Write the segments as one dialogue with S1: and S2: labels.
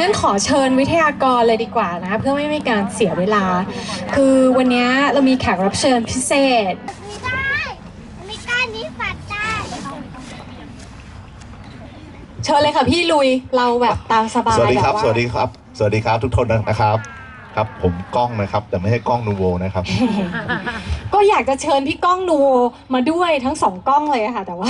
S1: งั้นขอเชิญวิทยากรเลยดีกว่านะเพื่อไม่ให้การเสียเวลา คือวันนี้เรามีแขกรับเชิญพิเศษ
S2: ไม่ได้ไม่กล้านี้ฝัดได้
S1: เชิญเลยค่ะพี่ลุยเราแบบตามสบาย
S3: สวัสดีครับ
S1: แว่า
S3: สวัสดีครับ สวัสดีครับทุกคนนะครับ ครับ ผมก้องนะครับ แต่ไม่ใช่กล้องนูโวนะครับ
S1: ก็อยากจะเชิญพี่ก้องนูโวมาด้วยทั้งสองกล้องเลยอะค่ะ แต่ว่า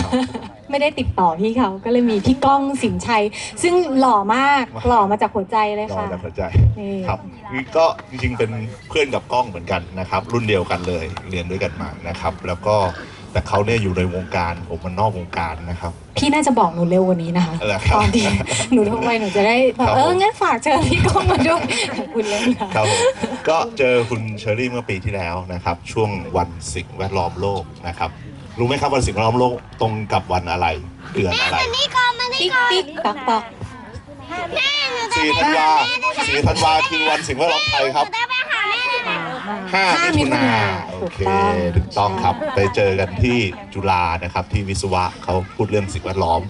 S1: ไม่ได้ติดต่อพี่เขาก็เลยมีพี่ก้องสินชัย ซึ่งหล่อมากหล่อมาจากหัวใจเลย
S3: รอ
S1: ค่ะ
S3: จากหัวใจ
S1: นี่
S3: ครับนี่ก็จริงๆเป็นเพื่อนกับกล้องเหมือนกันนะครับ รุ่นเดียวกันเลยเรียนด้วยกันมานะครับ แล้วก็แต่เขาเนี่ยอยู่ในวงการผมมันนอกวงการนะครับ
S1: พี่น่าจะบอกหนูเร็วกว่านี้นะคะ
S3: เออครับ
S1: ตอนที่หนูโทรไปหนูจะได้แบบ
S3: ครับ
S1: เออ
S3: ผม
S1: งั้นฝากเชิญพี่ก้องมาด้วยขอบคุณเลยค่ะ
S3: ครับผมก็เจอคุณเชอรี่เมื่อปีที่แล้วนะครับ ช่วงวันสิ่งแวดล้อมโลกนะครับ รู้ไหมครับวันสิ่งแวดล้อมโลกตรงกับวันอะไร เดือนอะไร
S2: นี่ก่อนมานี่
S1: ติ๊ก
S2: ก่อน
S1: ติ๊กตอกตอก
S2: แม่หนูจะ
S3: สี่ธันวาสี่ธันวาคือวันสิ่งแวดล้อมไทยครับ
S2: ได้ไปหาแม่เลยนะ
S3: ห้ามิถุนาโอเคถูกต้องครับไปเจอกันที่จุฬานะครับ ที่วิศวะเขาพูดเรื่องสิ่งแวดล้อม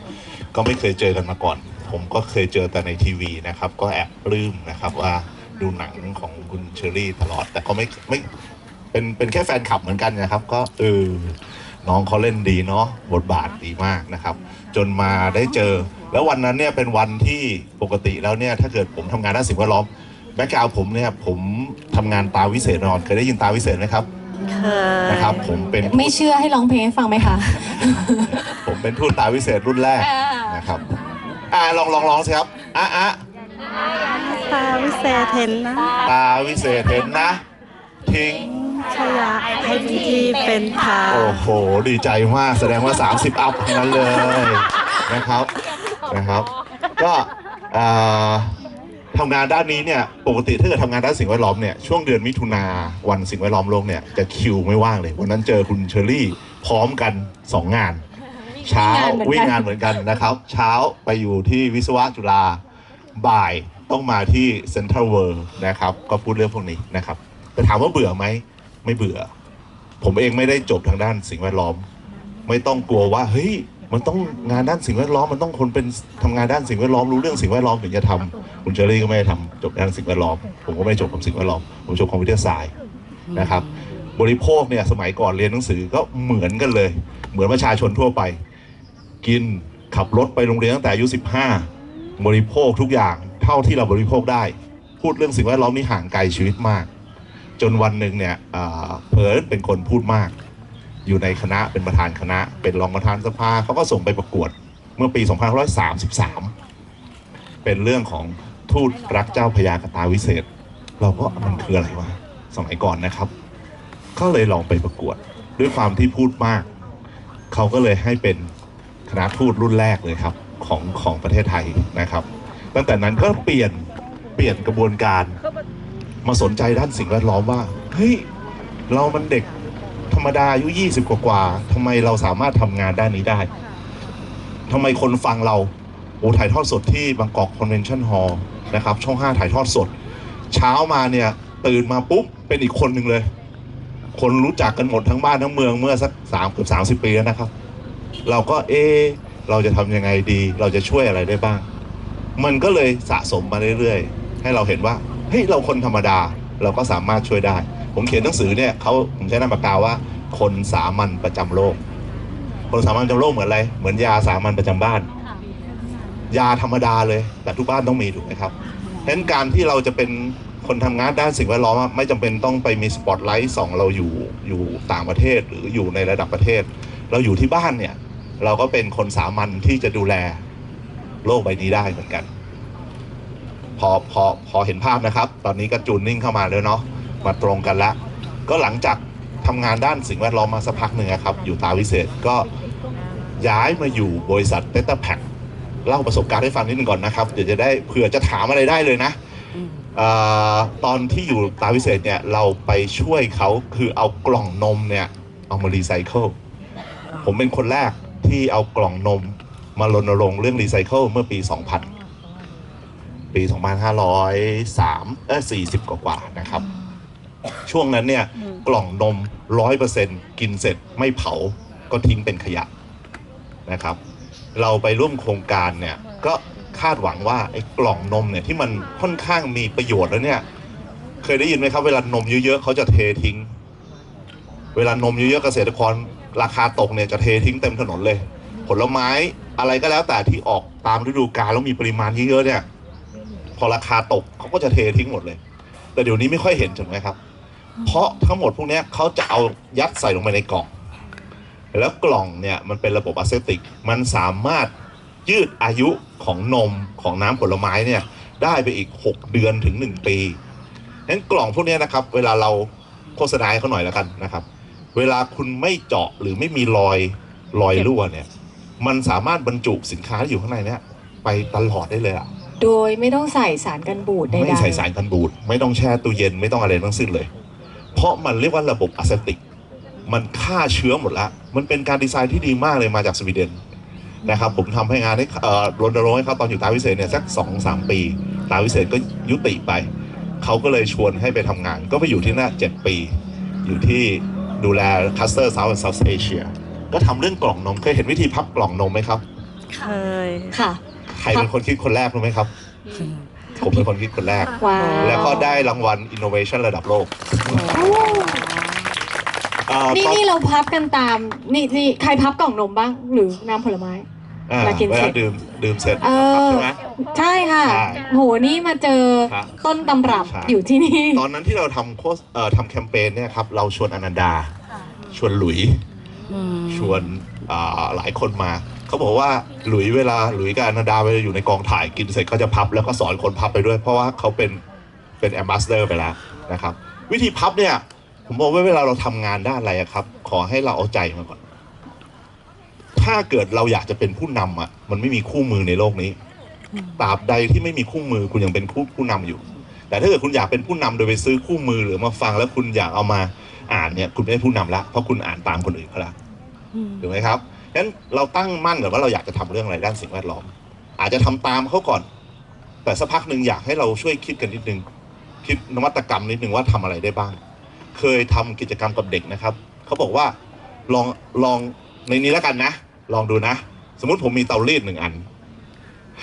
S3: ก็ไม่เคยเจอกันมาก่อน ผมก็เคยเจอแต่ในทีวีนะครับ ก็แอบปลื้มนะครับว่าดูหนังของคุณเชอรี่ตลอด แต่ก็ไม่ไม่เป็นเป็นแค่แฟนคลับเหมือนกันนะครับ ก็เออ น้องเขาเล่นดีเนาะบทบาทดีมากนะครับ จนมาได้เจอ แล้ววันนั้นเนี่ยเป็นวันที่ปกติแล้วเนี่ยถ้าเกิดผมทำงานด้านสิ่งแวดล้อมแบ็กกราวผมเนี่ยผมทำงานตาวิเศษนอนเคยได้ยินตาวิเศษไหมครับนะครับผมเป็น
S1: ไม่เชื่อให้ร้องเพลงให้ฟังไหมคะ
S3: ผมเป็นทูตตาวิเศษรุ่นแรกนะครับอ่าลองลองลองสิครับอะอะ
S4: ตาวิเศษเห็นนะ
S3: ตาวิเศษเห็นนะ ทิ้ง
S4: ขยะให้เป็นที่เป็นทาง
S3: โอ้โห ดีใจมาก แสดงว่า 30 อัพทั้งนั้นเลยนะครับนะครับ ก็อ่าทำงานด้านนี้เนี่ยปกติถ้าเกิดทำงานด้านสิ่งแวดล้อมเนี่ยช่วงเดือนมิถุนาวันสิ่งแวดล้อมโลกเนี่ยจะคิวไม่ว่างเลย วันนั้นเจอคุณเชอรี่พร้อมกัน 2 งาน เช้า
S1: วิ่
S3: วิ่งงาง
S1: งานน
S3: เห
S1: เหมื
S3: มือ
S1: อนนกั
S3: กัน
S1: น
S3: นะครับ เช้าไปอยู่ที่วิศวะจุฬาบ่ายต้องมาที่เซ็นทรัลเวิลด์นะครับ ก็พูดเรื่องพวกนี้นะครับแต่ถามว่าเบื่อไหม ไม่เบื่อ ผมเองไม่ได้จบทางด้านสิ่งแวดล้อม ไม่ต้องกลัวว่าเฮ้ยมันต้องงานด้านสิ่งแวดล้อมมันต้องคนเป็นทำงานด้านสิ่งแวดล้อมรู้เรื่องสิ่งแวดล้อมถึงจะทำคุณเชอรี่ก็ไม่ได้ทำจบด้านสิ่งแวดล้อม ผมก็ไม่จบกับสิ่งแวดล้อมผมจบคอมพิวเตอร์ไซน์นะครับบริโภคเนี่ยสมัยก่อนเรียนหนังสือก็เหมือนกันเลย เหมือนประชาชนทั่วไป กินขับรถไปโรงเรียนตั้งแต่อายุ 15 บริโภคทุกอย่างเท่าที่เราบริโภคได้ พูดเรื่องสิ่งแวดล้อมนี่ห่างไกลชีวิตมาก จนวันหนึ่งเนี่ยเพิร์ดเป็นคนพูดมาก อยู่ในคณะเป็นประธานคณะ เป็นรองประธานสภาเขาก็ส่งไปประกวดเมื่อปี2533 เป็นเรื่องของทูตรักเจ้าพระยากตาวิเศษ เราก็มันคืออะไรวะสมัยก่อนนะครับ ก็เลยลองไปประกวด ด้วยความที่พูดมาก เขาก็เลยให้เป็นคณะทูตรุ่นแรกเลยครับของของประเทศไทยนะครับ ตั้งแต่นั้นก็เปลี่ยนเปลี่ยนกระบวนการ มาสนใจด้านสิ่งแวดล้อมว่าเฮ้ยเรามันเด็กธรรมดาอายุ 20 กว่ากว่าๆทำไมเราสามารถทำงานด้านนี้ได้ทำไมคนฟังเราโอ้ถ่ายทอดสดที่บางกอกคอนเวนชั่นฮอลล์นะครับ ช่อง 5 ถ่ายทอดสด เช้ามาเนี่ย ตื่นมาปุ๊บ เป็นอีกคนหนึ่งเลย คนรู้จักกันหมดทั้งบ้านทั้งเมืองเมื่อสักสามเกือบสามสิบปีแล้วนะครับ เราก็เอเราจะทำยังไงดี เราจะช่วยอะไรได้บ้าง มันก็เลยสะสมมาเรื่อยๆ ให้เราเห็นว่า เฮ้ยเราคนธรรมดาเราก็สามารถช่วยได้ ผมเขียนหนังสือเนี่ยเขาผมใช้นามปากกาว่า คนสามัญประจำโลก คนสามัญประจำโลกเหมือนอะไร เหมือนยาสามัญประจำบ้าน ยาธรรมดาเลย แต่ทุกบ้านต้องมีถูกไหมครับเพราะฉะนั้นการที่เราจะเป็นคนทำงานด้านสิ่งแวดล้อมไม่จำเป็นต้องไปมีสปอตไลท์ส่องเราอยู่อยู่ต่างประเทศหรืออยู่ในระดับประเทศ เราอยู่ที่บ้านเนี่ย เราก็เป็นคนสามัญที่จะดูแลโลกใบนี้ได้เหมือนกัน พอพอพอเห็นภาพนะครับ ตอนนี้ก็จูนนิ่งเข้ามาแล้วเนาะมาตรงกันแล้วก็หลังจากทำงานด้านสิ่งแวดล้อมมาสักพักหนึ่งอะครับ อยู่ตาวิเศษก็ย้ายมาอยู่บริษัทเตต้าแพคเล่าประสบการณ์ให้ฟังนิดนึงก่อนนะครับ เดี๋ยวจะได้เผื่อจะถามอะไรได้เลยนะเออตอนที่อยู่ตาวิเศษเนี่ยเราไปช่วยเขาคือเอากล่องนมเนี่ยเอามารีไซเคิลผมเป็นคนแรกที่เอากล่องนมมารณรงค์เรื่องรีไซเคิลเมื่อปี 2000 ปี 2503เออ40กว่าๆนะครับ ช่วงนั้นเนี่ยกล่องนมร้อยเปอร์เซ็นกินเสร็จไม่เผาก็ทิ้งเป็นขยะนะครับ เราไปร่วมโครงการเนี่ยก็คาดหวังว่าไอ้กล่องนมเนี่ยที่มันค่อนข้างมีประโยชน์แล้วเนี่ย เคยได้ยินไหมครับ เวลานมเยอะๆเขาจะเททิ้ง เวลานมเยอะๆเกษตรกรราคาตกเนี่ยจะเททิ้งเต็มถนนเลย ผลไม้อะไรก็แล้วแต่ที่ออกตามฤดูกาลแล้วมีปริมาณเยอะๆเนี่ย พอราคาตกเขาก็จะเททิ้งหมดเลย แต่เดี๋ยวนี้ไม่ค่อยเห็นถูกไหมครับ เพราะทั้งหมดพวกเนี้ยเขาจะเอายัดใส่ลงไปในกล่อง แล้วกล่องเนี่ยมันเป็นระบบอะเซปติก มันสามารถยืดอายุของนมของน้ำผลไม้เนี่ยได้ไปอีก 6 เดือนถึง 1 ปีงั้นกล่องพวกเนี้ยนะครับ เวลาเราโฆษณาให้เขาหน่อยแล้วกันนะครับ เวลาคุณไม่เจาะหรือไม่มีรอยรอยรั่วเนี่ย มันสามารถบรรจุสินค้าที่อยู่ข้างในเนี้ยไปตลอดได้เลยอะ
S1: โดยไม่ต้องใส่สารกันบูดใดๆ
S3: ไม่ใส่สารกันบูด ไม่ต้องแช่ตู้เย็นไม่ต้องอะไรทั้งสิ้นเลย เพราะมันเรียกว่าระบบอะเซปติก มันฆ่าเชื้อหมดละมันเป็นการดีไซน์ที่ดีมากเลยมาจากสวีเดนนะครับผมทำให้งานให้เอ่อรณรงค์ให้เขาตอนอยู่ตาวิเศษเนี่ยสักสองสามปี ตาวิเศษก็ยุติไป เขาก็เลยชวนให้ไปทำงาน ก็ไปอยู่ที่นั่นเจ็ดปี อยู่ที่ดูแลคัสเตอร์เซาท์เซาท์เอเชียก็ทำเรื่องกล่องนมเคยเห็นวิธีพับกล่องนมไหมครับ
S4: เคย
S1: ค่ะ
S3: ใครเป็นคนคิดคนแรกรู้ไหมครับ ผมเป็นคนคิดคนแรก
S1: ว้าว
S3: แล้วก็ได้รางวัล Innovation ระดับโลกเอ่อ
S1: นี่
S3: ตอน
S1: นี่เราพับกันตาม นี่นี่ใครพับกล่องนมบ้าง หรือน้ำผลไม้
S3: อ่า
S1: เวลากิน
S3: เว
S1: เสร็
S3: ลา
S1: จ
S3: ดื่มดื่มเสร็จ
S1: เออ
S3: ใช่ไหม
S1: ใช่ค่ะ
S3: ใช่
S1: โห นี่มาเจอ
S3: ครับ
S1: ต้นตำรับ
S3: ใช่
S1: อยู่ที่นี่
S3: ตอนนั้นที่เราทำโฆษเอ่อทำแคมเปญเนี่ยครับ เราชวนอนันดา ชวนหลุย ชวนอ่าหลายคนมา เขาบอกว่าหลุยเวลาหลุยกับอนันดาเวลาอยู่ในกองถ่ายกินเสร็จก็จะพับแล้วก็สอนคนพับไปด้วย เพราะว่าเขาเป็นเป็นแอมบาสเดอร์ไปแล้วนะครับ วิธีพับเนี่ย ผมบอกว่าเวลาเราทำงานด้านอะไรอะครับ ขอให้เราเอาใจมาก่อน ถ้าเกิดเราอยากจะเป็นผู้นำอะ มันไม่มีคู่มือในโลกนี้ตราบใดที่ไม่มีคู่มือคุณยังเป็นผู้ผู้นำอยู่ แต่ถ้าเกิดคุณอยากเป็นผู้นำโดยไปซื้อคู่มือหรือมาฟังแล้วคุณอยากเอามาอ่านเนี่ย คุณไม่ใช่ผู้นำละเพราะคุณอ่านตามคนอื่นเขาละถูกไหมครับ งั้นเราตั้งมั่นก่อว่าเราอยากจะทำเรื่องอะไรด้านสิ่งแวดล้อม อาจจะทำตามเขาก่อน แต่สักพักหนึ่งอยากให้เราช่วยคิดกันนิดนึง คิดนวัตกรรมนิดนึงว่าทำอะไรได้บ้าง เคยทำกิจกรรมกับเด็กนะครับเขาบอกว่าลองลองในนี้แล้วกันนะ ลองดูนะ สมมติผมมีเตารีดหนึ่งอัน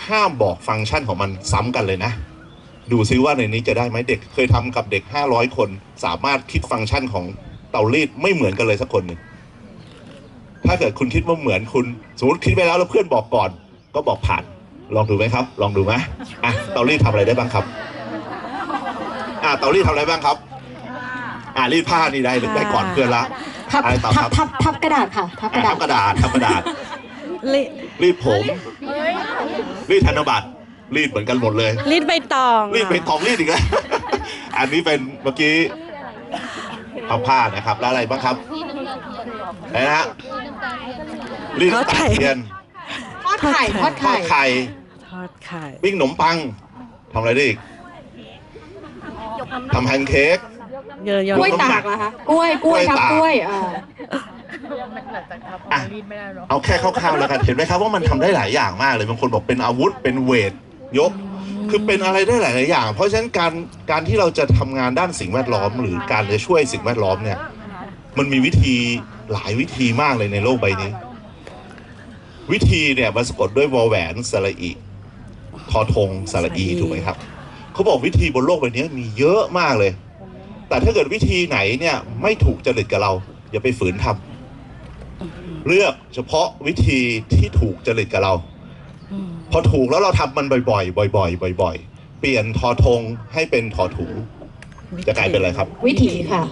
S3: ห้ามบอกฟังก์ชันของมันซ้ำกันเลยนะ ดูซิว่าในนี้จะได้ไหมเด็ก เคยทำกับเด็ก 500 คน สามารถคิดฟังก์ชันของเตารีดไม่เหมือนกันเลยสักคนหนึ่ง ถ้าเกิดคุณคิดว่าเหมือนคุณสมมติคิดไปแล้วแล้วเพื่อนบอกก่อน ก็บอกผ่าน ลองดูไหมครับ ลองดูไหมอะเตารีดทำอะไรได้บ้างครับ อะเตารีดทำอะไรบ้างครับ อะรีดผ้านี่ได้ได้ก่อนเพื่อนละ
S1: ทับ
S3: อะไรต่อ
S1: ทั
S3: ครับบ
S1: ทับทับกระดาษค่ะ ทับก
S3: อะ
S1: ระดาษ
S3: ทำกระดาษทำกระดาษ
S4: ลิ
S3: รีดผม รีดธนบัตร รีดเหมือนกันหมดเลย
S4: ลิดใบตอง
S3: รีดไปทองรีดอีกแล้ว อันนี้เป็นเมื่อกี้เอาผ้านะครับ แล้วอะไรบ้างครับอะไรนะฮะ รีดน้ำตาลเทียน
S1: ทอดไข่ทอด
S3: ทอ
S1: ไข่
S3: ดไข่
S4: ทอดไข่
S3: ปิ้งขนมปังทำอะไรได้อีกทำแพนเค้ก
S4: เยอะ
S1: กล้วย
S4: ๆ
S1: ตากเหรอคะกล้วยกล้วย
S3: กล้วย
S1: ทับ
S3: ตาก
S1: กล้วยอ่า
S3: อะเอาแค่คร่าวๆแล้วกันเห็นไหมครับว่ามันทำได้หลายอย่างมากเลยบางคนบอกเป็นอาวุธเป็นเวทยก คือเป็นอะไรได้หลายๆอย่าง เพราะฉะนั้นการการที่เราจะทำงานด้านสิ่งแวดล้อม หรือการจะช่วยสิ่งแวดล้อมเนี่ย มันมีวิธี หลายวิธีมากเลยในโลกใบนี้ วิธีเนี่ยมันสะกดด้วยวอแหวนสระอีทอทงสระอีถูกไหมครับเขาบอกวิธีบนโลกใบนี้มีเยอะมากเลย แต่ถ้าเกิดวิธีไหนเนี่ยไม่ถูกจริตกับเรา อย่าไปฝืนทำเลือกเฉพาะวิธีที่ถูกจริตกับเรา พอถูกแล้วเราทำมันบ่อยๆบ่อยๆบ่อยๆเปลี่ยนทอทงให้เป็นทอถุง จะกลายเป็นอะไรครับ
S1: วิถีค่ะ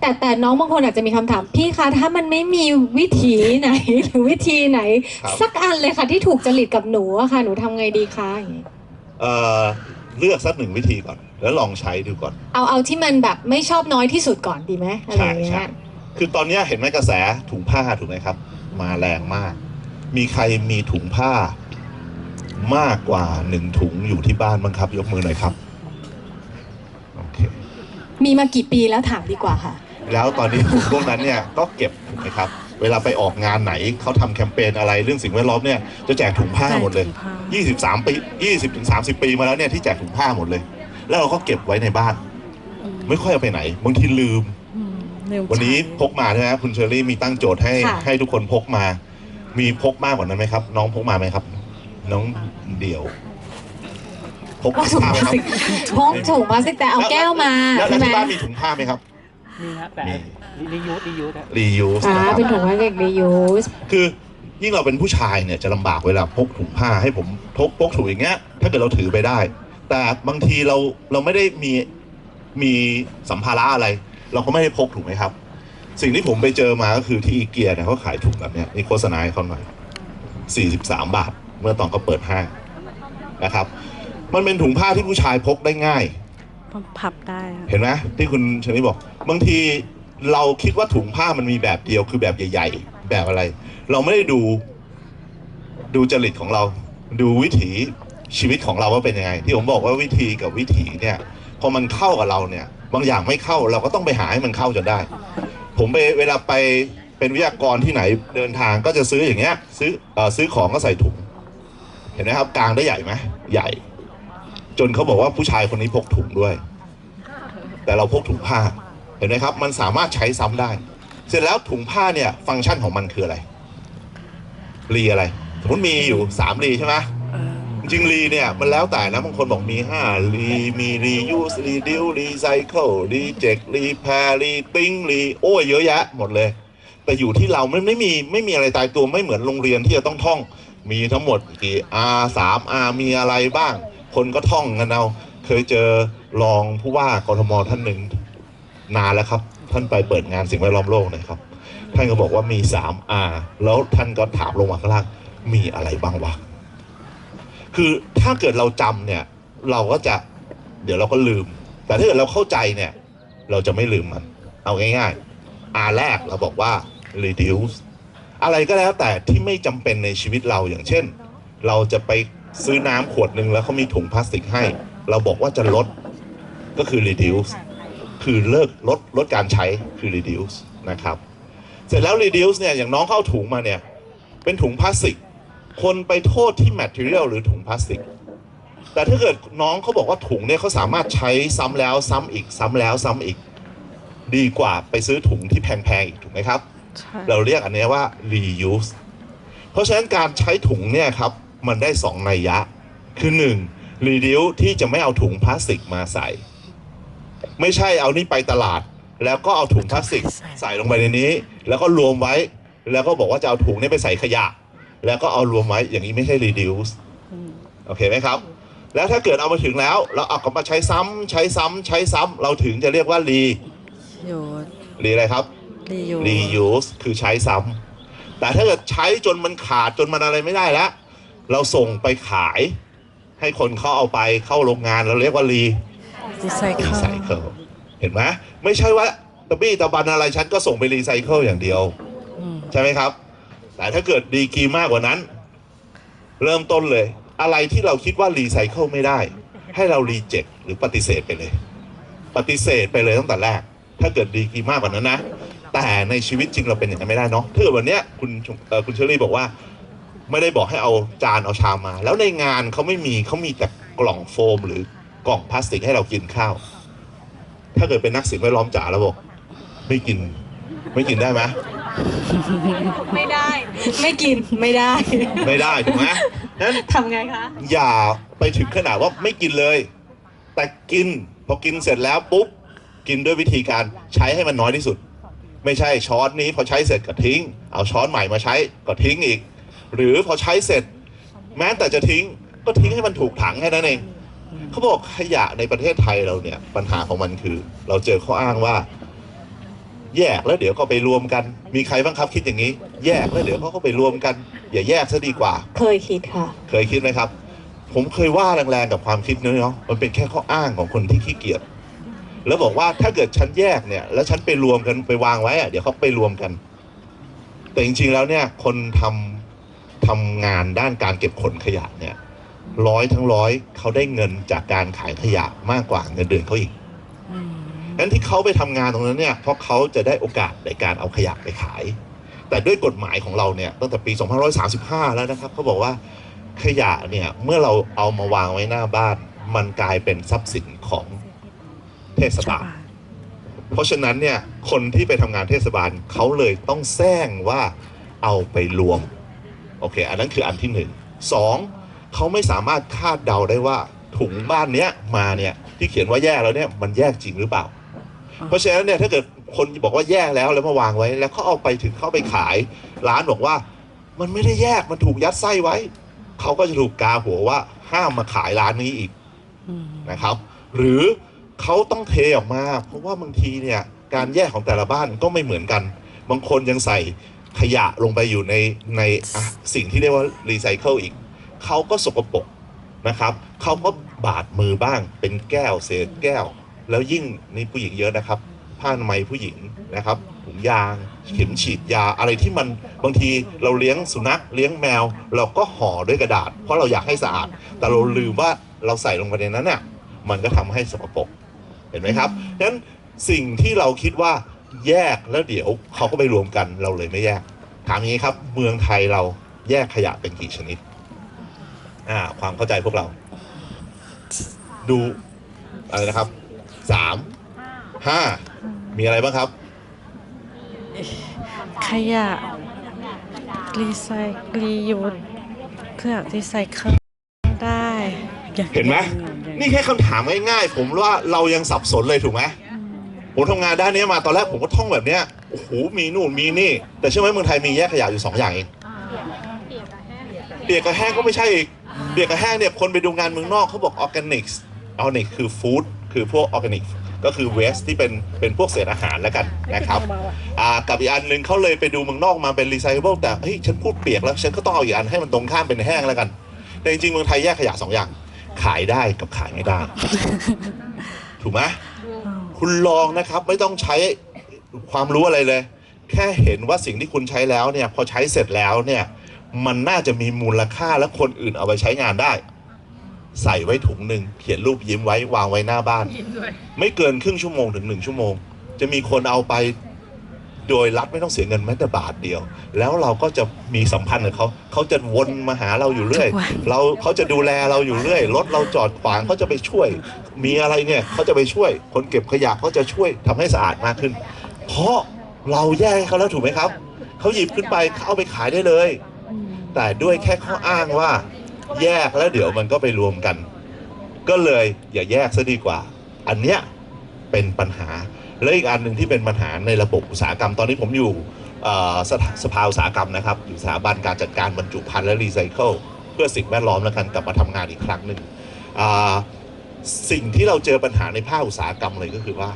S1: แต่แต่น้องบางคนอาจจะมีคำถาม พี่คะถ้ามันไม่มีวิถีไหน หรือวิธีไหน
S3: ครับ
S1: สักอันเลยค่ะที่ถูกจริตกับหนูอะค่ะ หนูทำไงดีคะอย่างงี้
S3: เอ่อเลือกสักหนึ่งวิธีก่อน แล้วลองใช้ดูก่อน
S1: เอาเอาที่มันแบบไม่ชอบน้อยที่สุดก่อนดีไหมอะไร
S3: ใช่
S1: อย่างเงี้
S3: ใช่
S1: ย
S3: คือตอนเนี้ยเห็นไหมกระแสถุงผ้าถูกไหมครับ มาแรงมาก มีใครมีถุงผ้ามากกว่าหนึ่งถุงอยู่ที่บ้านบ้างครับ ยกมือหน่อยครับโอเค
S1: มีมากี่ปีแล้วถามดีกว่าค่ะ
S3: แล้วตอนนี้ถุงพวกนั้นเนี่ยก็เก็บถูกไหมครับ เวลาไปออกงานไหนเขาทำแคมเปญอะไรเรื่องสิ่งแวดล้อมเนี่ยจะแจกถุงผ้าหมดเลย
S4: แจกถุงผ้า
S3: 23 ปี 20ถึง30 ปีมาแล้วเนี่ยที่แจกถุงผ้าหมดเลย แล้วเราก็เก็บไว้ในบ้าน ไม่ค่อยเอาไปไหนบางทีลืม
S4: อืมลืม
S3: วันนี้
S4: ใช้
S3: พกมาใช่ไหมครับคุณเชอรี่มีตั้งโจทย์ให้
S1: ค่ะ
S3: ให้ทุกคนพกมา มีพกมากกว่านั้นไหมครับ น้องพกมาไหมครับ น้องเดี่ยว พกถุงผ้าไหมครับ
S1: พกถุงพลาสติกแต่เอาแก้วมา
S3: แล้ว
S1: ใช่
S3: แล้ว
S1: ไหม
S3: ที่บ้านมีถุงผ้าไหมครับ
S5: มีฮะแต่
S3: มี
S5: รียูสรียูสฮะ
S3: รียูส
S1: อ่า
S3: นะครับ
S1: เป็นถุงพลาสติก reuse
S3: คือยิ่งเราเป็นผู้ชายเนี่ยจะลำบากเวลาพกถุงผ้าให้ผมพกพกถุงอย่างเงี้ยถ้าเกิดเราถือไปได้ แต่บางทีเราเราไม่ได้มีมีสัมภาระอะไร เราก็ไม่ได้พกถูกไหมครับ สิ่งที่ผมไปเจอมาก็คือที่อีเกียเนี่ยเขาขายถุงแบบเนี้ยนี่โฆษณาให้เขาหน่อย43 บาท เมื่อตอนเขาเปิดห้างนะครับ มันเป็นถุงผ้าที่ผู้ชายพกได้ง่าย
S4: พับได้ค่ะ
S3: เห็นไหมที่คุณชนิดบอก บางทีเราคิดว่าถุงผ้ามันมีแบบเดียวคือแบบใหญ่ ๆ แบบอะไร เราไม่ได้ดูดูจริตของเรา ดูวิถีชีวิตของเราว่าเป็นยังไง ที่ผมบอกว่าวิธีกับวิถีเนี่ยพอมันเข้ากับเราเนี่ย บางอย่างไม่เข้าเราก็ต้องไปหาให้มันเข้าจนได้ ผมไปเวลาไปเป็นวิทยากรที่ไหนเดินทางก็จะซื้ออย่างเงี้ย ซื้อเออซื้อของก็ใส่ถุง เห็นไหมครับกลางได้ใหญ่ไหมใหญ่ จนเขาบอกว่าผู้ชายคนนี้พกถุงด้วย แต่เราพกถุงผ้าเห็นไหมครับ มันสามารถใช้ซ้ำได้ เสร็จแล้วถุงผ้าเนี่ยฟังก์ชันของมันคืออะไรรีอะไร สมมติมีอยู่สามรีใช่ไหมจริงรีเนี่ยมันแล้วแต่นะบางคนบอกมีห้ารีมีรียูสรีดิวรีไซเคิลรีเจกรีแพรรีติ้งรีโอ้ยเยอะแยะหมดเลย แต่อยู่ที่เราไม่ไม่มีไม่มีอะไรตายตัวไม่เหมือนโรงเรียนที่จะต้องท่อง มีทั้งหมดกี่ R สาม R มีอะไรบ้าง คนก็ท่องกันเอาเคยเจอรองผู้ว่ากทมท่านหนึ่งนานแล้วครับ ท่านไปเปิดงานสิ่งแวดล้อมโลกนะครับ ท่านก็บอกว่ามีสาม R แล้วท่านก็ถามลงมาข้างล่างมีอะไรบ้างวะคือถ้าเกิดเราจำเนี่ย เราก็จะเดี๋ยวเราก็ลืม แต่ถ้าเกิดเราเข้าใจเนี่ย เราจะไม่ลืมมัน เอาง่ายๆ R แรกเราบอกว่า reduce อะไรก็แล้วแต่ที่ไม่จำเป็นในชีวิตเราอย่างเช่น เราจะไป ซื้อน้ำขวดหนึ่งแล้วเขามีถุงพลาสติกให้ เราบอกว่าจะลดก็คือ reduce คือเลิกลดลดการใช้คือ reduce นะครับ เสร็จแล้ว reduce เนี่ยอย่างน้องเข้าถุงมาเนี่ย เป็นถุงพลาสติก คนไปโทษที่ material หรือถุงพลาสติก แต่ถ้าเกิดน้องเขาบอกว่าถุงเนี่ยเขาสามารถใช้ซ้ำแล้วซ้ำอีกซ้ำแล้วซ้ำอีก ดีกว่าไปซื้อถุงที่แพงๆอีกถูกไหมครับ
S4: ใช่
S3: เราเรียกอันเนี้ยว่า reuse เพราะฉะนั้นการใช้ถุงเนี่ยครับ มันได้สองนัยยะ คือหนึ่ง reduce ที่จะไม่เอาถุงพลาสติกมาใส่ ไม่ใช่เอานี่ไปตลาด แล้วก็เอาถุงพลาสติกใส่ลงไปในนี้ แล้วก็รวมไว้ แล้วก็บอกว่าจะเอาถุงนี้ไปใส่ขยะ แล้วก็เอารวมไว้อย่างนี้ไม่ใช่ reduce
S4: อืม
S3: โอเคไหมครับแล้วถ้าเกิดเอามาถึงแล้ว เราเอากลับมาใช้ซ้ำใช้ซ้ำใช้ซ้ำเราถึงจะเรียกว่า re
S4: โยน
S3: re อะไรครับ
S4: รียู
S3: reuse คือใช้ซ้ำแต่ถ้าเกิดใช้จนมันขาดจนมันอะไรไม่ได้แล้ว เราส่งไปขาย ให้คนเขาเอาไปเข้าโรงงานเราเรียกว่า re
S4: รีไซเคิล
S3: recycle เห็นไหมไม่ใช่ว่าตะบี้ตะบันอะไรฉันก็ส่งไป recycle อย่างเดียว
S4: อืม
S3: ใช่ไหมครับ แต่ถ้าเกิดดีกรีมากกว่านั้น เริ่มต้นเลย อะไรที่เราคิดว่ารีไซเคิลไม่ได้ ให้เรารีเจ็คหรือปฏิเสธไปเลย ปฏิเสธไปเลยตั้งแต่แรก ถ้าเกิดดีกรีมากกว่านั้นนะ แต่ในชีวิตจริงเราเป็นอย่างนั้นไม่ได้เนาะถ้าเกิดวันเนี้ยคุณชมเอ่อคุณเชอรี่บอกว่า ไม่ได้บอกให้เอาจานเอาชามมา แล้วในงานเขาไม่มีเขามีแต่กล่องโฟม หรือกล่องพลาสติกให้เรากินข้าว ถ้าเกิดเป็นนักสิ่งแวดล้อมจ๋าเราบอกไม่กิน ไม่กินได้ไหม
S1: ไม่ได้ ไม่กินไม่ได้
S3: ไม่ได้ถูกไหมนั้น
S1: ทำไงคะ
S3: อย่าไปถึงขนาดว่าไม่กินเลย แต่กินพอกินเสร็จแล้วปุ๊บกินด้วยวิธีการใช้ให้มันน้อยที่สุด ไม่ใช่ช้อนนี้พอใช้เสร็จก็ทิ้ง เอาช้อนใหม่มาใช้ก็ทิ้งอีก หรือพอใช้เสร็จ แม้แต่จะทิ้งก็ทิ้งให้มันถูกถังแค่นั้นเองเขาบอกขยะในประเทศไทยเราเนี่ย ปัญหาของมันคือ เราเจอข้ออ้างว่า แยกแล้วเดี๋ยวก็ไปรวมกัน มีใครบ้างครับคิดอย่างนี้ แยกแล้วเดี๋ยวเขาก็ไปรวมกัน อย่าแยกซะดีกว่า
S1: เคยคิดค่ะ
S3: เคยคิดไหมครับ ผมเคยว่าแรงๆกับความคิดนี้เนาะมันเป็นแค่ข้ออ้างของคนที่ขี้เกียจแล้วบอกว่าถ้าเกิดฉันแยกเนี่ย แล้วฉันไปรวมกันไปวางไว้อะเดี๋ยวเขาไปรวมกัน แต่จริงๆแล้วเนี่ย คนทำ ทำงานด้านการเก็บขนขยะเนี่ยร้อยทั้งร้อยเขาได้เงินจากการขายขยะมากกว่าเงินเดือนเขาอีก
S4: อืม
S3: นั้นที่เขาไปทำงานตรงนั้นเนี่ยเพราะเขาจะได้โอกาสในการเอาขยะไปขาย แต่ด้วยกฎหมายของเราเนี่ยตั้งแต่ปี 2535 แล้วนะครับเขาบอกว่าขยะเนี่ยเมื่อเราเอามาวางไว้หน้าบ้าน มันกลายเป็นทรัพย์สินของเทศบาล เพราะฉะนั้นเนี่ยคนที่ไปทำงานเทศบาลเขาเลยต้องแซงว่าเอาไปรวม โอเค อันนั้นคืออันที่หนึ่งสองเขาไม่สามารถคาดเดาได้ว่าถุงบ้านเนี้ยมาเนี่ยที่เขียนว่าแยกแล้วเนี่ยมันแยกจริงหรือเปล่า เพราะฉะนั้นเนี่ยถ้าเกิดคนบอกว่าแยกแล้วแล้วมาวางไว้ แล้วเขาเอาไปถึงเข้าไปขายร้านบอกว่า มันไม่ได้แยกมันถูกยัดไส้ไว้เขาก็จะถูกกาหัวว่าห้ามมาขายร้านนี้อีก
S4: อืม
S3: นะครับ หรือเขาต้องเทออกมา เพราะว่าบางทีเนี่ยการแยกของแต่ละบ้านก็ไม่เหมือนกัน บางคนยังใส่ ขยะลงไปอยู่ในในสิ่งที่เรียกว่ารีไซเคิลอีก เขาก็สกปรกนะครับ เขาก็บาดมือบ้าง เป็นแก้วเศษแก้ว แล้วยิ่งนี่ผู้หญิงเยอะนะครับ ผ้าอนามัยผู้หญิงนะครับถุงยาง เข็มฉีดยาอะไรที่มันบางทีเราเลี้ยงสุนัขเลี้ยงแมว เราก็ห่อด้วยกระดาษ เพราะเราอยากให้สะอาด แต่เราลืมว่าเราใส่ลงไปในนั้นน่ะมันก็ทำให้สกปรกเห็นไหมครับฉะนั้นสิ่งที่เราคิดว่า แยกแล้วเดี๋ยวเขาก็ไปรวมกันเราเลยไม่แยก ถามอย่างนี้ครับ เมืองไทยเราแยกขยะเป็นกี่ชนิด อ่า ความเข้าใจพวกเรา ดูอะไรนะครับสามห้ามีอะไรบ้างครับ
S4: ขยะรีไซรียูสเครื่องรีไซเคิลได้อย่าง
S3: เห็นไหม
S4: อย่าง
S3: นี่แค่คำถามง่ายๆ ผมว่าเรายังสับสนเลยถูกไหม ผมทำงานด้านนี้มาตอนแรกผมก็ท่องแบบเนี้ยโอ้โหมีนู่นมีนี่ แต่เชื่อไหมเมืองไทยมีแยกขยะอยู่สองอย่างเองเปียกกับแห้งก็ไม่ใช่อีกเปียกกับแห้งเนี่ยคนไปดูงานเมืองนอกเขาบอกออร์แกนิกส์ออร์แกนิกคือฟู้ดคือพวกออร์แกนิกก็คือเวสที่เป็นเป็นพวกเศษอาหารแล้วกันนะครับอ่ากับอีกอันหนึ่งเขาเลยไปดูเมืองนอกมาเป็นรีไซเคิลแต่เฮ้ยฉันพูดเปียกแล้ว ฉันก็ต้องเอาอีกอันให้มันตรงข้ามเป็นแห้งแล้วกัน แต่จริงๆเมืองไทยแยกขยะสองอย่าง ขายได้กับขายไม่ได้ ถูกไหม คุณลองนะครับไม่ต้องใช้ความรู้อะไรเลย แค่เห็นว่าสิ่งที่คุณใช้แล้วเนี่ยพอใช้เสร็จแล้วเนี่ยมันน่าจะมีมูลค่าและคนอื่นเอาไปใช้งานได้ ใส่ไว้ถุงหนึ่งเขียนรูปยิ้มไว้วางไว้หน้าบ้าน ไม่เกินครึ่งชั่วโมงถึงหนึ่งชั่วโมง จะมีคนเอาไป โดยรัฐไม่ต้องเสียเงินแม้แต่บาทเดียว แล้วเราก็จะมีสัมพันธ์กับเขาเขาจะวนมาหาเราอยู่เรื่อย เราเขาจะดูแลเราอยู่เรื่อยรถเราจอดขวางเขาจะไปช่วย มีอะไรเนี่ยเขาจะไปช่วย คนเก็บขยะเขาจะช่วยทำให้สะอาดมากขึ้น เพราะเราแยกให้เขาแล้วถูกไหมครับเขาหยิบขึ้นไปเขาเอาไปขายได้เลย แต่ด้วยแค่ข้ออ้างว่า แยกแล้วเดี๋ยวมันก็ไปรวมกัน ก็เลยอย่าแยกซะดีกว่า อันเนี้ยเป็นปัญหา และอีกอันหนึ่งที่เป็นปัญหาในระบบอุตสาหกรรมตอนนี้ผมอยู่สถาสภาอุตสาหกรรมนะครับอยู่สถาบันการจัดการบรรจุภัณฑ์และรีไซเคิลเพื่อสิ่งแวดล้อมแล้วกันกลับมาทำงานอีกครั้งหนึ่งสิ่งที่เราเจอปัญหาในภาคอุตสาหกรรมเลยก็คือว่า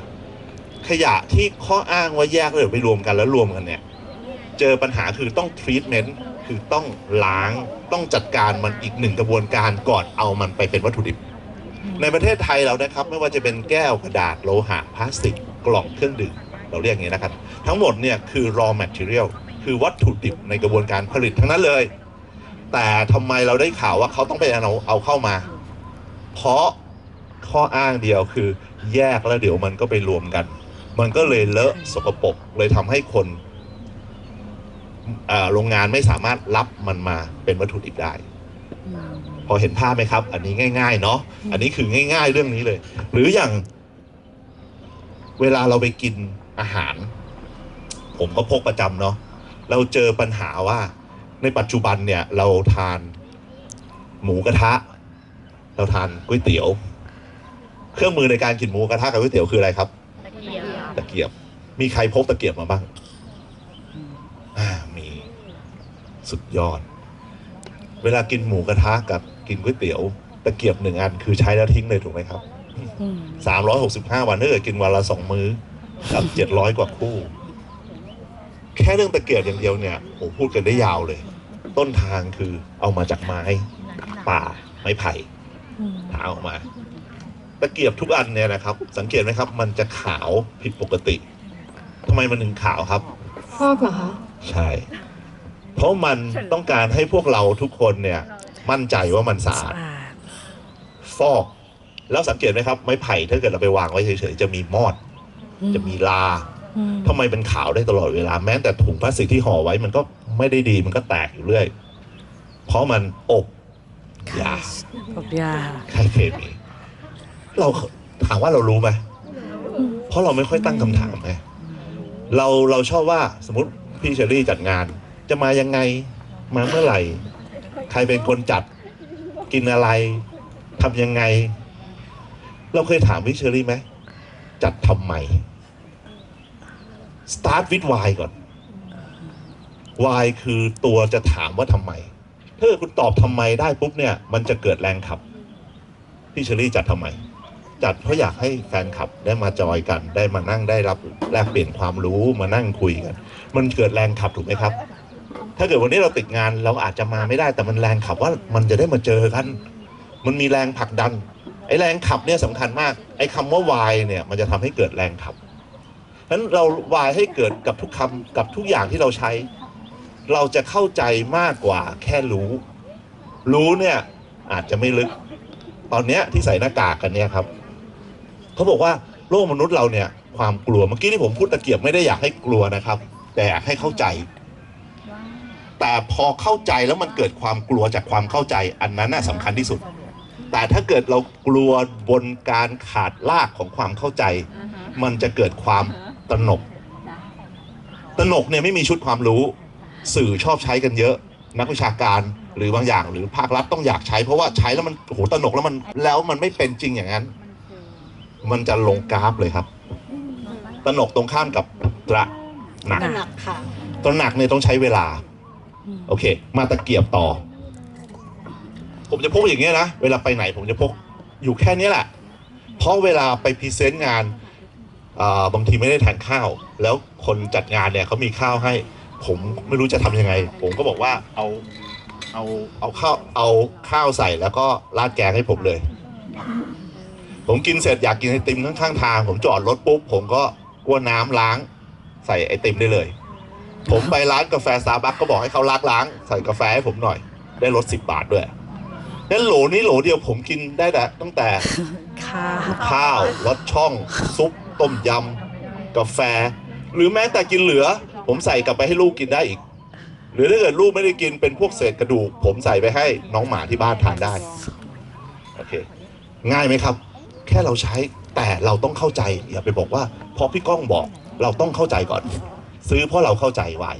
S3: ขยะที่ข้ออ้างว่าแยกแล้วเดี๋ยวไปรวมกันแล้วรวมกันเนี่ยเจอปัญหาคือต้องทรีทเมนต์คือต้องล้างต้องจัดการมันอีกหนึ่งกระบวนการก่อนเอามันไปเป็นวัตถุดิบ ในประเทศไทยเรานะครับ ไม่ว่าจะเป็นแก้วกระดาษโลหะพลาสติก กล่องเครื่องดื่มเราเรียกอย่างนี้นะครับ ทั้งหมดเนี่ยคือ raw material คือวัตถุดิบในกระบวนการผลิตทั้งนั้นเลย แต่ทำไมเราได้ข่าวว่าเขาต้องไปเอาเอาเข้ามา เพราะข้ออ้างเดียวคือแยกแล้วเดี๋ยวมันก็ไปรวมกัน มันก็เลยเลอะสกปรกเลยทำให้คนเอ่อโรงงานไม่สามารถรับมันมาเป็นวัตถุดิบได้
S4: อืม
S3: พอเห็นภาพไหมครับ อันนี้ง่าย ๆ เนาะอันนี้คือง่าย ๆ เรื่องนี้เลย หรืออย่าง เวลาเราไปกินอาหาร ผมก็พกประจำเนาะเราเจอปัญหาว่าในปัจจุบันเนี่ยเราทานหมูกระทะ เราทานก๋วยเตี๋ยว เครื่องมือในการกินหมูกระทะกับก๋วยเตี๋ยวคืออะไรครับ ตะเกียบ มีใครพกตะเกียบมาบ้างอ่ามีสุดยอด เวลากินหมูกระทะกับกินก๋วยเตี๋ยว ตะเกียบหนึ่งอันคือใช้แล้วทิ้งเลยถูกไหมครับ
S4: อืม
S3: สามร้อยหกสิบห้าวันถ้าเกิดกินวันละสองมื้อกับเจ็ดร้อยกว่าคู่ แค่เรื่องตะเกียบอย่างเดียวเนี่ยโอ้พูดกันได้ยาวเลย ต้นทางคือเอามาจากไม้ป่าไม้ไผ่
S4: อืม
S3: หาออกมา ตะเกียบทุกอันเนี่ยนะครับ สังเกตไหมครับ มันจะขาวผิดปกติทำไมมันถึงขาวครับ
S1: ฟอกเหรอคะ
S3: ใช่ เพราะมันต้องการให้พวกเราทุกคนเนี่ย มั่นใจว่ามันสะอา
S4: สะ
S3: ด
S4: อาด
S3: ฟอก แล้วสังเกตไหมครับไม้ไผ่ถ้าเกิดเราไปวางไว้เฉยๆจะมีมอด จะมีลา
S4: อืม
S3: ทำไมเป็นขาวได้ตลอดเวลาแม้แต่ถุงพลาสติกที่ห่อไว้มันก็ไม่ได้ดีมันก็แตกอยู่เรื่อย เพราะมันอบยา
S4: อบยา
S3: ค่าเคมีเราถามว่าเรารู้ไหมเพราะเราไม่ค่อยตั้งคำถามไงเราเราชอบว่าสมมติพี่เชอรี่จัดงาน จะมายังไงมาเมื่อไหร่ ใครเป็นคนจัดกินอะไรทำยังไง เราเคยถามวิเชอรี่ไหมจัดทำไม start with why ก่อน why คือตัวจะถามว่าทำไมถ้าคุณตอบทำไมได้ปุ๊บเนี่ย มันจะเกิดแรงขับ พี่เชอรี่จัดทำไม จัดเพราะอยากให้แฟนคลับได้มาจอยกัน ได้มานั่งได้รับแลกเปลี่ยนความรู้มานั่งคุยกัน มันเกิดแรงขับถูกไหมครับ ถ้าเกิดวันนี้เราติดงานเราอาจจะมาไม่ได้ แต่มันแรงขับว่ามันจะได้มาเจอกัน มันมีแรงผลักดัน ไอ้แรงขับเนี่ยสำคัญมาก ไอ้คำว่าวายเนี่ยมันจะทำให้เกิดแรงขับฉะนั้นเราวายให้เกิดกับทุกคำกับทุกอย่างที่เราใช้ เราจะเข้าใจมากกว่าแค่รู้ รู้เนี่ยอาจจะไม่ลึก ตอนเนี้ยที่ใส่หน้ากากกันเนี่ยครับเขาบอกว่าโลกมนุษย์เราเนี่ยความกลัวเมื่อกี้ที่ผมพูดตะเกียบไม่ได้อยากให้กลัวนะครับ แต่อยากให้เข้าใจ แต่พอเข้าใจแล้วมันเกิดความกลัวจากความเข้าใจอันนั้นน่ะสำคัญที่สุด แต่ถ้าเกิดเรากลัวบนการขาดลากของความเข้าใจ มันจะเกิดความตระหนกตระหนกเนี่ยไม่มีชุดความรู้ สื่อชอบใช้กันเยอะ นักวิชาการหรือบางอย่าง หรือภาครัฐต้องอยากใช้เพราะว่าใช้แล้วมันโอ้โหตระหนกแล้วมันแล้วมันไม่เป็นจริงอย่างนั้น มันจะลงกราฟเลยครับตระหนกตรงข้ามกับตระหนัก
S1: หนักค่ะ
S3: ตระหนักเนี่ยต้องใช้เวลา โอเค มาตะเกียบต่อ ผมจะพกอย่างเงี้ยนะ เวลาไปไหนผมจะพกอยู่แค่นี้แหละ เพราะเวลาไปพรีเซนต์งานบางทีไม่ได้ทานข้าว แล้วคนจัดงานเนี่ยเขามีข้าวให้ ผมไม่รู้จะทำยังไง ผมก็บอกว่าเอาเอาเอาข้าวเอาข้าวใส่แล้วก็ราดแกงให้ผมเลย ผมกินเสร็จอยากกินไอติมข้างๆทาง ผมจอดรถปุ๊บผมก็กลัวน้ำล้าง ใส่ไอติมได้เลย ผมไปร้านกาแฟซาบักก็บอกให้เขาล้างล้างใส่กาแฟให้ผมหน่อย ได้ลดสิบบาทด้วย นั้นโหลนี้โหลเดียวผมกินได้แต่ตั้งแต่
S4: ค่ะ
S3: ข้าวรสช่อง ซุป ต้มยำ กาแฟ หรือแม้แต่กินเหลือ ผมใส่กลับไปให้ลูกกินได้อีก หรือถ้าเกิดลูกไม่ได้กินเป็นพวกเศษกระดูก ผมใส่ไปให้น้องหมาที่บ้านทานได้ โอเค ง่ายไหมครับ แค่เราใช้แต่เราต้องเข้าใจอย่าไปบอกว่าเพราะพี่ก้องบอกเราต้องเข้าใจก่อน ซื้อเพราะเราเข้าใจไว้